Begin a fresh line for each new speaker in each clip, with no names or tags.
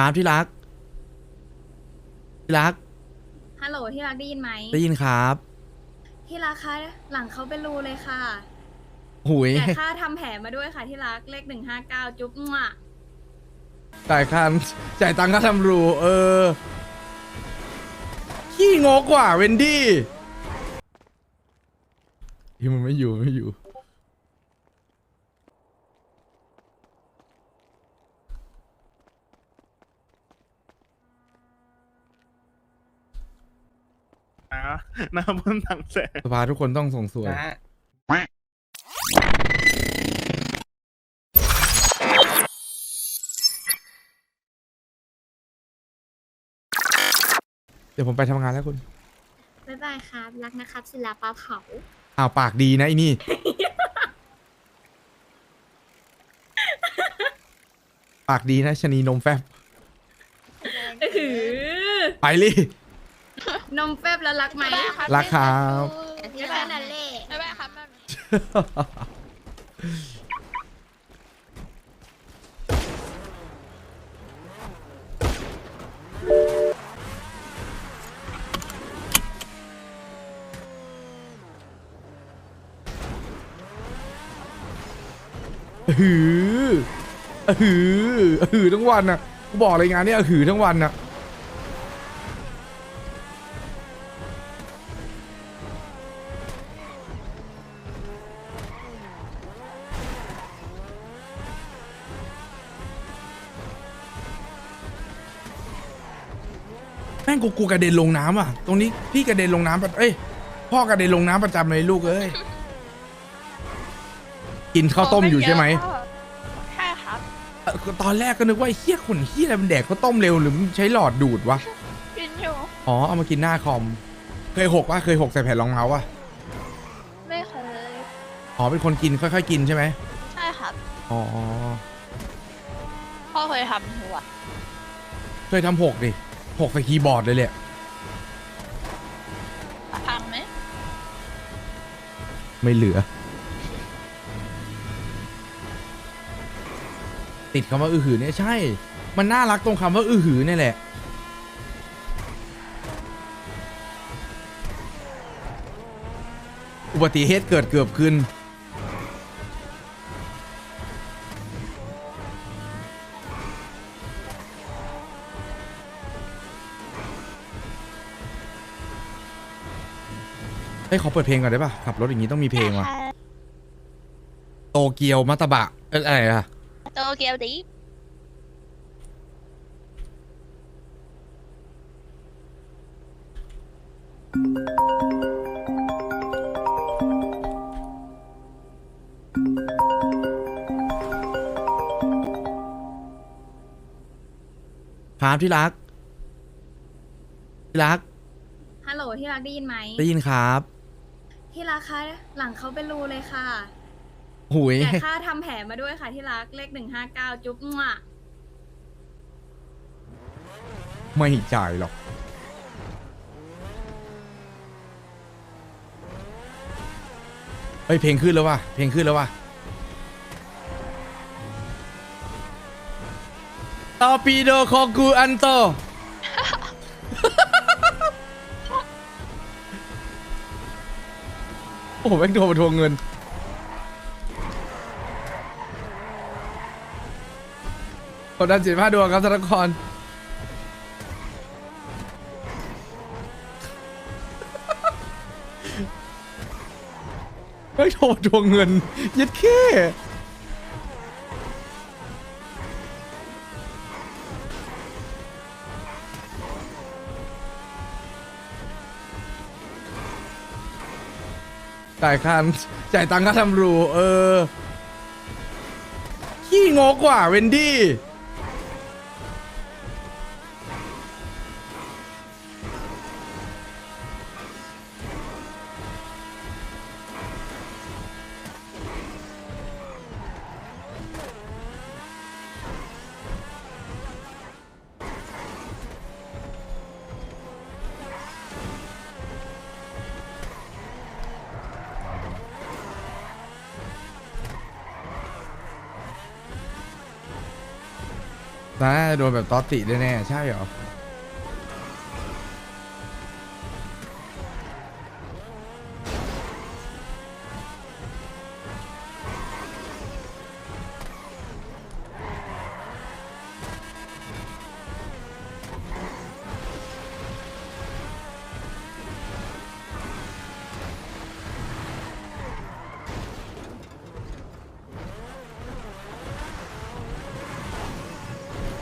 ครับที่รัก ที่รัก
ฮัลโหลที่รักได้ยินไหม
ได้ยินครับ
ที่รักคะหลังเขาเป็นรูเลยค่ะ
หุย
แต่ค่าทำแผลมาด้วยค่ะที่รักเลขหนึ่งห้าเก้าจุ๊บมั่ว
จ่ายค่าจ่ายตังค่าทำรูเออ ขี้งกกว่าเวนดี้ที่มันไม่อยู่ไม่อยู่
นะ หน้าบนทางแสง
สภาทุกคนต้องส่งสวย
นะฮะ
เดี๋ยวผมไปทำงานแล้วคุณ
บ๊ายบายครับ รักนะครับ ศิลาปลาเผา
อ้าว ปากดีนะไอ้นี่ ปากดีนะชะนีนมแฟบ
หือ
ไปเลย
นมแฟบแล้วรักไหม
รักครับ
แค่นั้นแหละ
บ๊ายบายครับบ๊ายบาย
หือหือหือทั้งวันน่ะกูบอกเลยงานเนี้ยหือทั้งวันน่ะ แม่งกูกูกระเด็นลงน้ำอะ ตรงนี้พี่กระเด็นลงน้ำปะเอ้ยพ่อกระเด็นลงน้ำประจำเลยลูกเอ้ยกินข้าวต้มอยู่ใช่ไหม
ใช่ครับ
เอ่อตอนแรกก็นึกว่าไอ้เฮี้ยขนเฮี้ยอะไรมันแดกข้าวต้มเร็วหรือมันใช้หลอดดูดวะ
กินอยู่
อ๋อ เอามากินหน้าคอม เคยหกวะเคยหกใส่แผ่นรองเท้าวะ
ไม่เคย
อ๋อ เป็นคนกินค่อยๆกินใช่ไหม
ใช่ครับ
อ๋อ
พ่อเคยทำหัว
เคยทำหกดิ หกใส่คีย์บอร์ดเลยแหละ
พังไหม
ไม่เหลือ ติดคำว่าอือหือเนี่ยใช่ มันน่ารักตรงคำว่าอือหือเนี่ยแหละ อุบัติเหตุเกิดเกือบขึ้น เฮ้ยขอเปิดเพลงก่อนได้ป่ะขับรถอย่างนี้ต้องมีเพลงว่ะโตเกียวมัตตบะเอ้ยอะไรอะ
โตเกียวดิฟ
ครับที่รักที่รัก
ฮัลโหลที่รักได้ยินไหม
ได้ยินครับ
ที่รักคะหลังเขาเป็นรูเลยค่ะ
หุย
แต่ค่าทำแผลมาด้วยค่ะที่รักเลขหนึ่งห้าเก้าจุ๊บมั่ว
ไม่จ่ายหรอก เฮ้ยเพลงขึ้นแล้วว่ะเพลงขึ้นแล้วว่ะตอปีโดคอกูอันโต โอ้โหแม่งโทรมาทวงเงิน กดดันสิบห้าดวงครับธนกรไม่โทรมาทวงเงินยัดแค่ จ่ายค่าจ่ายตังค่าทำรู เออ ขี้งกกว่าเวนดี้ นะโดนแบบตอตติแน่ๆใช่เหรอ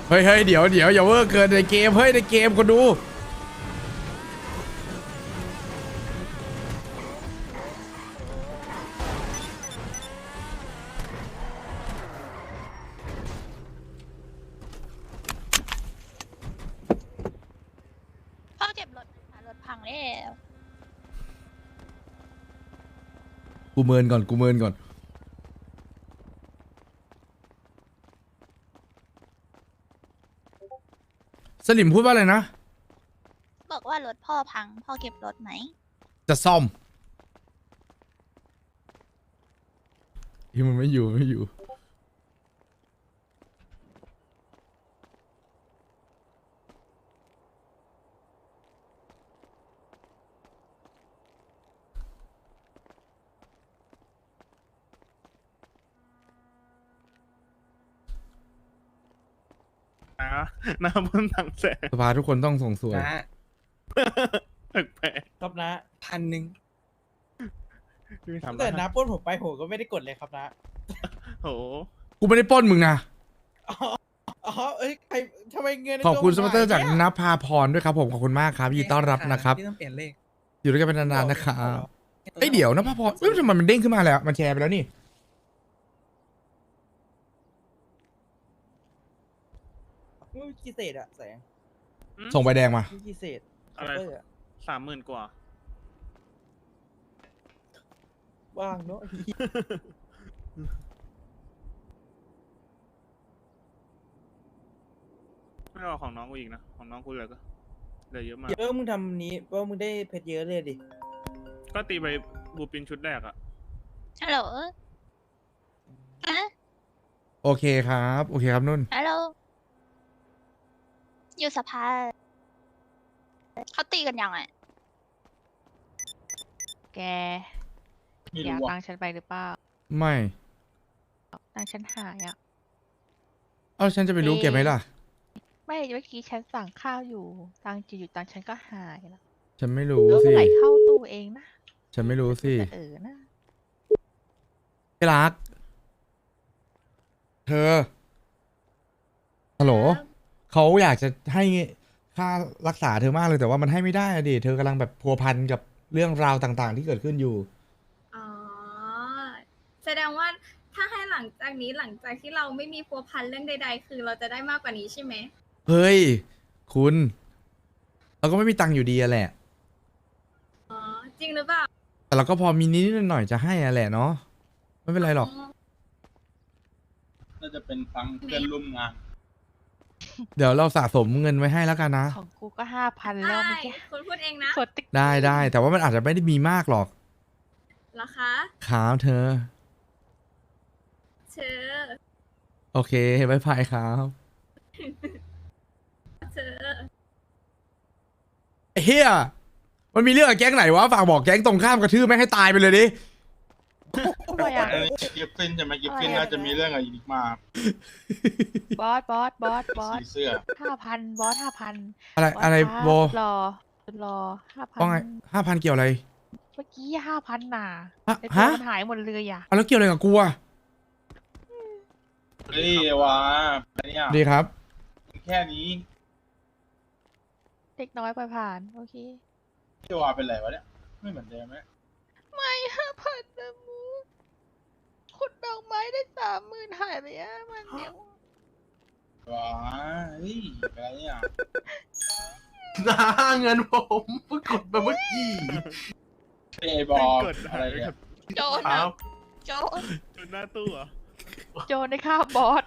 เฮ้ยเฮ้ยเดี๋ยวเดี๋ยวอย่าเวอร์เกินในเกมเฮ้ยในเกมคนดู
พ่อเก็บรถค่ะรถพังแล้ว
กูเมินก่อนกูเมินก่อน สลิมพูดว่าอะไรนะ
บอกว่ารถพ่อพัง พ่อเก็บรถไหม
จะซ่อมที่มันไม่อยู่ไม่อยู่
หน้าบนถังแสง
สภาทุกคนต้องส่งสวย
นะ
แปลก
ครับนะพันหนึ่ง
ๆพี่ถาม
ถ้าเกิดนะปล้นผมไปผมก็ไม่ได้กดเลยครับนะ
โห
กูไม่ได้ปล้นมึงนะ
อ๋ออ๋อเอ้ยใครทำไมเงินใน
ขอบคุณส
ตัว
ปอนเตอร์จาก
หยเนี่ย
นภาพรด้วยครับผมขอบคุณมากครับยินดีต้อนรับนะครับ
พี่ต้องเปลี่ยนเลข
อยู่ด้วยกันเป็นนานๆนะครับเอ้ยเดี๋ยวนภาพรเอ้ยทำไมมันเด้งขึ้นมาแล้ว มันแชร์ไปแล้วนี่
ไม่มี กี่เศษอะแสง
ส่งใบแดงมา
ไม่มีกี่เศษ
อะไร
เย
สามหมื่นกว่า
ว่างเนอะ
ไม่เอาของน้องกูอีกนะ ของน้องกูเหลือก็เหลือเยอะมาก
เออมึงทำนี้เพราะมึงได้เพชรเยอะเลยดิ
ก็ตีไปบูปินชุดแรกอะ
ฮัลโหลอะ
โอเคครับ โอเคครับนุ่น
ฮัลโหล อยู่สภาเขาตีกันยังไง
แกอยากตังค์ฉันไปหรือเปล่า
ไม่
ตังค์ฉันหายอะ
เอ้าฉันจะไปรู้เก็บไหมล่ะ
ไม่เมื่อกี้ฉันสั่งข้าวอยู่ ตังค์จะอยู่ตังค์ฉันก็หายแล้ว
ฉันไม่รู้
แล้ว
สิ
ไหลเข้าตู้เองนะ
ฉันไม่รู้สิ
แต่เออนะ
ที่รัก เธอฮัลโหล เขาอยากจะให้ค่ารักษาเธอมากเลยแต่ว่ามันให้ไม่ได้อะดิเธอกำลังแบบพัวพันกับเรื่องราวต่างๆ ที่เกิดขึ้นอยู่
อ๋อ แสดงว่าถ้าให้หลังจากนี้หลังจากที่เราไม่มีพัวพันเรื่องใด ๆ คือเราจะได้มากกว่านี้ใช่ไหม
เฮ้ย คุณ เราก็ไม่มีตังค์อยู่ดีอะแหละ
อ๋อ จริงหรือเปล่า
แต่เราก็พอมีนิดๆหน่อยๆจะให้อะแหละเนาะไม่เป็นไรหรอก
น่าจะเป็นฟังเพื่อนร่วมงาน
เดี๋ยวเราสะสมเงินไว้ให้แล้วกันนะ
ของกูก็ห้าพันแล้ว
ได้
เมื่อกี้
คุณพูดเองนะ
กดติ๊ก
ได้ได้แต่ว่ามันอาจจะไม่ได้มีมากหรอก
เหรอคะ
ครับเธอ
เชิญ
โอเคบายบายครับ
เชิญ
ไอ้เฮียมันมีเรื่องกับแก๊งไหนวะฝากบอกแก๊งตรงข้ามกระทืบแม่งให้ตายไปเลยดิ
ทำไมอะ
กิฟฟินใช่ไหมกิฟฟินน่าจะมีเรื่องอะไรอีกมา
บอส บอส บอส บอส
สีเสื้อ
ห้าพันบอสห้าพัน
อะไรอะไรโบ
รอรอห้าพัน
ว่าไงห้าพันเกี่ยวอะไร
เมื่อกี้ห้าพันน่ะ
ฮะ
ไอ้ตัว
ฮะ
มันหายหมดเลยอะ
เอาแล้วเกี่ยวอะไรกับกูอะ
เฮ้ยวะอะไรเนี่ย
ดีครับ
แค่นี้
เด็กน้อยไปผ่าน โอเค
ที่วาเป็นไรวะเนี่ย ไม่เหมือนเดิมไหม
ไม่ห้าพันนะมูขุดดอกไม้ได้สามหมื่นหายไปอะมันเดียว
ว้าเฮ้ยอะไรเนี่ย
นะเงินผมเพิ่งกดไปเมื่อกี้
เฮ้ยไอ้บอล
เกิด
อะไร
หายไป
เนี่
กั
ย
บ
โจน
ค
อะ
รับ
โจน
จนหน้าตู้เหรอ
โจนได้ค่าบอส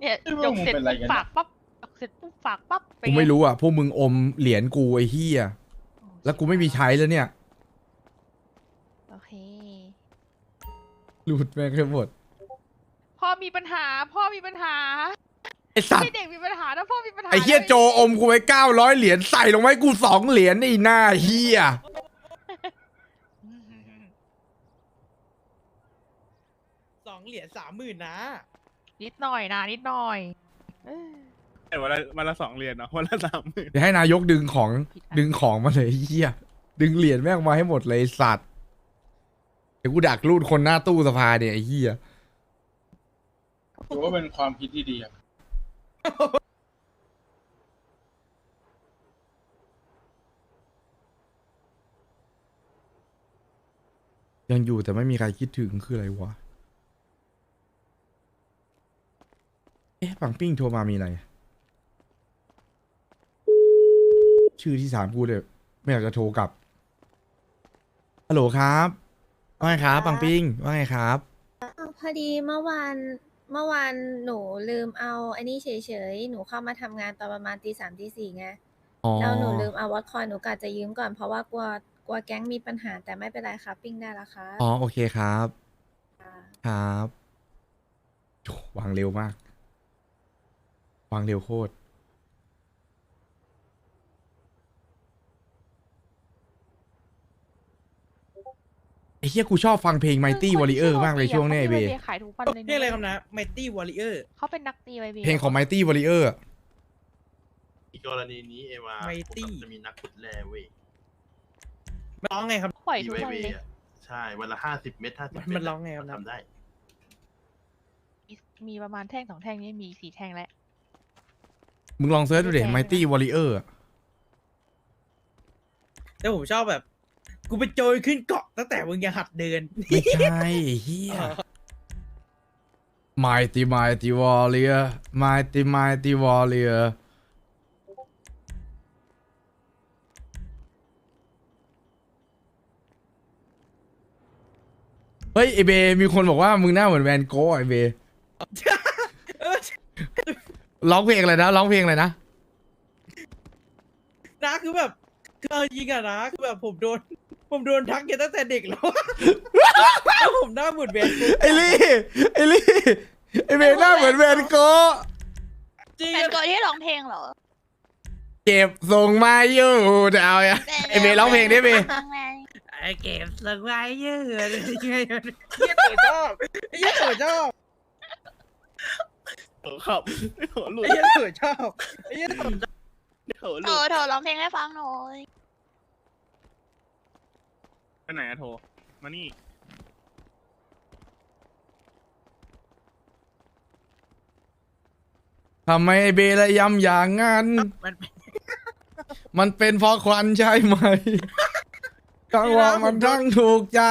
เนี่ยจกเสร็จปุ๊บฝากปั๊บจกเสร็จปุ๊บฝากปั๊บเป็น
กู
ง
ไม่รู้อะพวกมึงอมเหรียญกูไอ้เฮียแล้วกูไม่มีใช้แล้วเนี่ย
โอเค
หลุดแม่งแค่หมด
พ่อมีปัญหา พ่อมีปัญหา
สัตว์
ไม่เด็กมีปัญหาถ้าพ่อมีปัญหา
ไอ้เฮียโจอมกูไปเก้าร้อยเหรียญใส่ลงไว้กูสองเหรียญไอ้หน้าเฮีย
สองเหรียญสามหมื่นนะ
นิดหน่อยนะนิดหน่อยเออ
แต่วันละวันละสองเหรียญเนาะวันละสามหมื่น
เดี๋ยวให้นายกดึงของ
ผิดอัน
ดึงของมาเลยไอ้เฮียดึงเหรียญแม่งมาให้หมดเลยไอ้สัตว์เดี๋ยวกูดักรูดคนหน้าตู้สภาเนี่ยไอ้เฮีย
ถือว่าเป็นความคิดที่ดีครับ
ยังอยู่แต่ไม่มีใครคิดถึงคืออะไรวะ เอ๊ะปังปิ้งโทรมามีอะไร ชื่อที่สามกูเลยไม่อยากจะโทรกลับ ฮัลโหลครับ ว่าไงครับปังปิ้งว่าไงครับ
พอดีเมื่อวานเมื่อวานหนูลืมเอาอันนี้เฉยๆ หนูเข้ามาทำงานตอนประมาณตีสามตีสี่ไง
อ๋อ
แล้วหนูลืมเอาวอตคอยหนูกะจะยืมก่อนเพราะว่ากลัวกลัวแก๊งมีปัญหาแต่ไม่เป็นไรครับปิ้งได้แล้วครับ
อ๋อโอเคครับ
ค่ะ
ครับโอ้วางเร็วมาก วางเร็วโคตร ไอ้เฮียกูชอบฟังเพลง Mighty Warrior มากเลยช่วงเนี้ยไอเบ
ขาขายทุกวันเลย
เพลงอะไรครับนะ Mighty Warrior
เขาเป็นนักตีไวเบ
เพลงของ Mighty Warrior อะ
อีกกรณีนี้เอวา
ไมตี้
ผมจะมีนักขุดแร่เว้ย
มันร้องไงครับ
ปล่อย
อี
ทุก
ไว
วัน
เว
เลย
อะใช่วันละห้าสิบเม็ดห้าสิบ
มันร้องไงครับนะ
ทำได้
มีมีประมาณแท่งสองแท่งนี่มีสี่แท่งแล้ว
มึงลองเซิร์ชดูเด็
แพงนะ
Mighty Warrior อะ
แต่ผมชอบแบบ กูไปโจยขึ้นเกาะตั้งแต่มึงยังหัดเดิน
ไม่ใช่ไอ้เฮีย Mighty Mighty Warrior Mighty Mighty Warrior เฮ้ยไอเบมีคนบอกว่ามึงหน้าเหมือนแวนโก้ไอเบ
เออ
ร้องเพลงอะไรนะร้องเพลงอะไรนะ
นะคือแบบคือเอาจริงอะนะคือแบบผมโดน ผมโดนทักเยอะตั้งแต่เด็กแล้วแล้วผมหน้าเหมือนแบนกู
ไอลี่ไอลี่ไอเบหน้าเหมือนแวนโก้
จริง
เป็น
อะ
ตัวที่ร้องเพลงเหรอ
เก็บส่งมาอยู่เดาวอะไอเบร้องเพลงดิเบ
ไอ้เก็บสไว้เยอะเลยยังไงเยี่ยตัวชอบไอ้เยี่ยตัวชอบ
โถขับโถหลุด
ไอ้เยี่ยตัวชอบไอ้เยี่ยตัวชอบ
โถห
โถ
ลุด
โถร้องเพลงให้ฟังหน่อย
ไปไหนอะโถมานี่
ทำไมไอเบละยำอย่างนั้น
มันเป็น
มันเป็นเพราะควันใช่ไหมกังว่ามันทั้งถูกใจ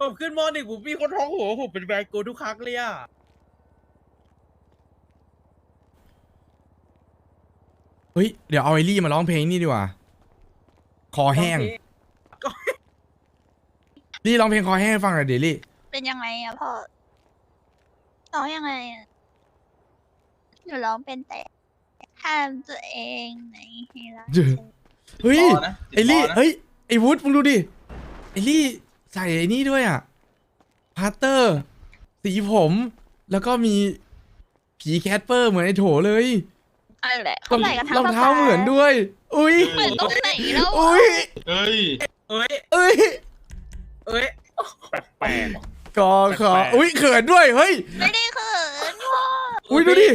ผมขึ้นมอหนึ่งผมมีคนท้องหัวผมเป็นแบนกูทุกครั้งเลยอะ
เฮ้ย เดี๋ยวเอาไอรี่มาร้องเพลงนี่ดีกว่า คอแห้ง
ก็
รี่ร้องเพลงคอแห้งให้ฟังหน่อยเดลี่
เป็นยังไงอะพ่อร้องยังไงอะหนูร้องเป็นแต่ห้ามตัวเองในให้รัก
เจอเฮ้ย
ติดต่อนะ
ไอรี่
ติดต่นะ
เฮ้ย ไอวุฒมึงดูดิ ไอรี่ใส่ไอ้นี่ด้วยอะ พาสเตอร์ สีผม แล้วก็มีผีแคทเปอร์เหมือนไอโถเลย
อะไรแหละเขาใส่กันทั้ง
รองเท้า
สภ
เหมือนด้วย อุ้ย
เหมือนตรงไหนแล้ว
อุ้ย
เฮ้ย
เอ้ย
เอ้ย
เอ้ย
แปลก
กอขอ
แปลกๆ
อุ้ยเขินด้วยเฮ้ย
ไม่ได้เขินพ่อ
อุ้ยดูดิ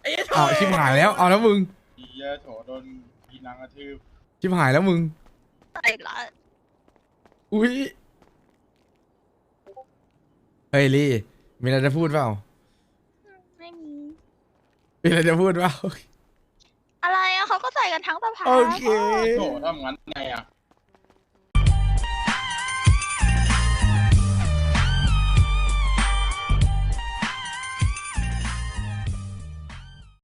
ไอ้เหี้ย
อ้าวชิบหายแล้วเอาแล้วมึง
อีเหี้ยโถโดนอีนางกระทืบ
ชิบหายแล้วมึง
ใส่ละ
อุ้ยเฮ้ยลี่มีอะไรจะพูดเปล่า
ไม่มี
มีอะไรจะพูดเปล่า
อะไรอะเขาก็ใส่กันทั้งสภา
โอเค
โถทำงั้นไงอะ